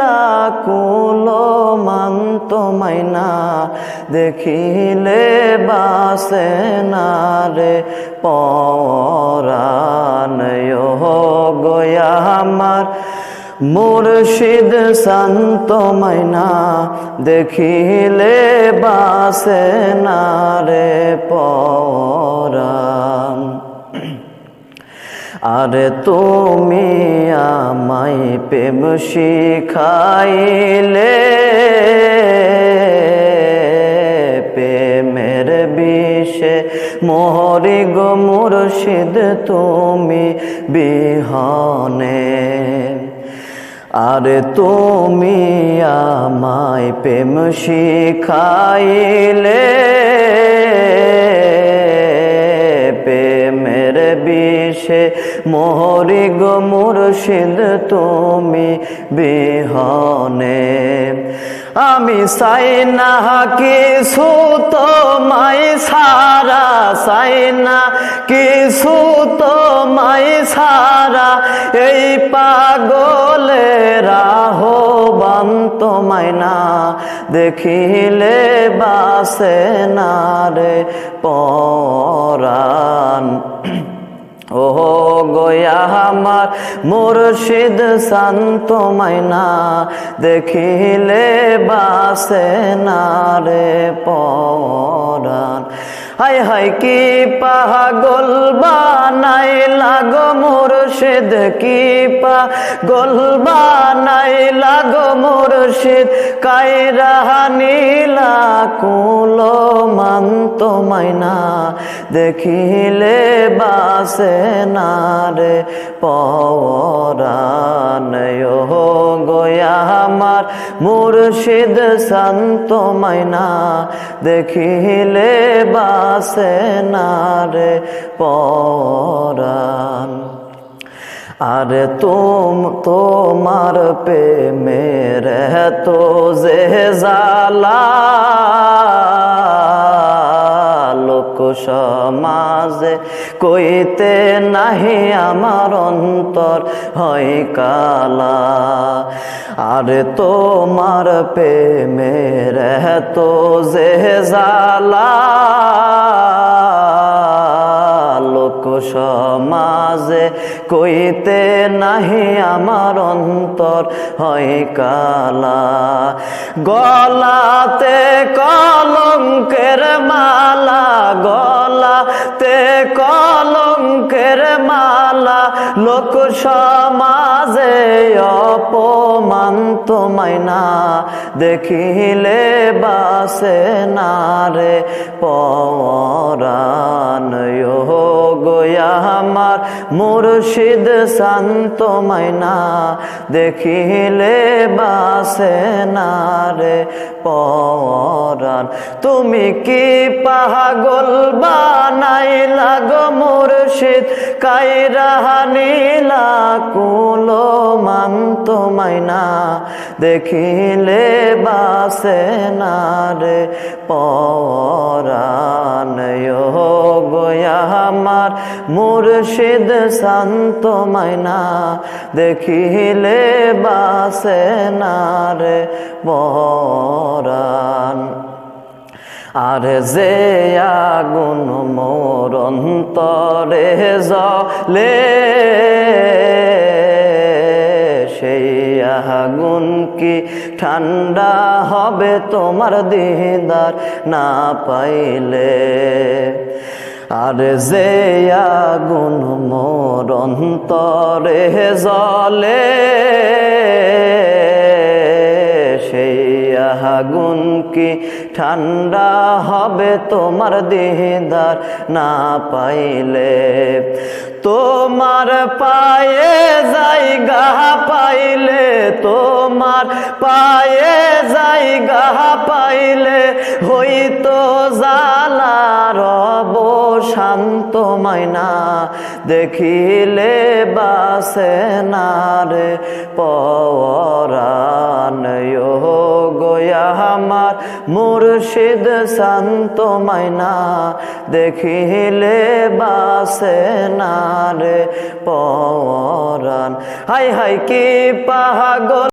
নীলা কুলো মান্ত মাইনা, দেখিলে বাসে না রে পরান গয়া আমার মুর্শিদ শান্ত মাইনা, দেখিলে বাসে না রে পরান আরে তুমি আমায় প্রেম শিখাইলে প্রেমের বিষে মোহরি গো তুমি বিহনে। আরে তুমি আমায় প্রেম শিখাইলে প্রেমের বিষে মোহরি গো মুর্শিদ তুমি বিহনে। আমি চাই না কিছু তোমায় সারা চাই না কিছু তোমায় সারা এই পাগলের আহ্বান তোমায় না দেখিলে বাসে না রে পরাণ। ও গয়া আমার মুর্শিদ শান্ত মাইনা দেখিলে বাসে না রে। হাই হাই কি পাগল বানাই লাগো মুর্শিদ, কি পাগল বানাই লাগো মুর্শিদ। কায়রা নীলা কুলো মান্ত মাইনা, দেখিলে বাসে না রে পরান গয়া আমার মুর্শিদ শান্ত মাইনা, দেখিলে বাসে না রে পরান আরে তুম তোমার পে মেরে তো যে জালা সমাজে কইতে নাহি আমার অন্তর হয় কালা। আরে তোমার পে মেরে তো যে জালা লোক সমাজে কইতে নাহি আমার অন্তর হয় কালা। গলাতে কলঙ্কের মালা, গলাতে কলঙ্কের মালা, লোক সমাজে অপমান তোমায় না দেখিলে বাসে না রে পরান আমার মুর্শিদ শান্ত মাইনা দেখিলে বাসে না রে পরান তুমি কি পাগল বানাই লাগো মুর্শিদ? কায়রা নীলা কুলো মান্ত মাইনা দেখিলে বাসে না রে গয়া আমার। মুর্শিদ শান্ত মাইনা দেখিলে বাসে না রে পরান আর যে আগুন মোর অন্তরে জলে সেই আগুন কি ঠান্ডা হবে তোমার দিদার না পাইলে? আর যে আগুন মোর অন্তরে জলে সেই আগুন কি ঠান্ডা হবে তোমার দিদার না পাইলে। তোমার পায়ে জায়গা পাইলে, তোমার পায়ে জায়গা পাইলে হইতো জালা রব শান্ত মাইনা দেখিলে বাসে না রে মুর্শিদ শান্ত মাইনা দেখিলে বাসে না রে পরান হাই হাই কি পাগল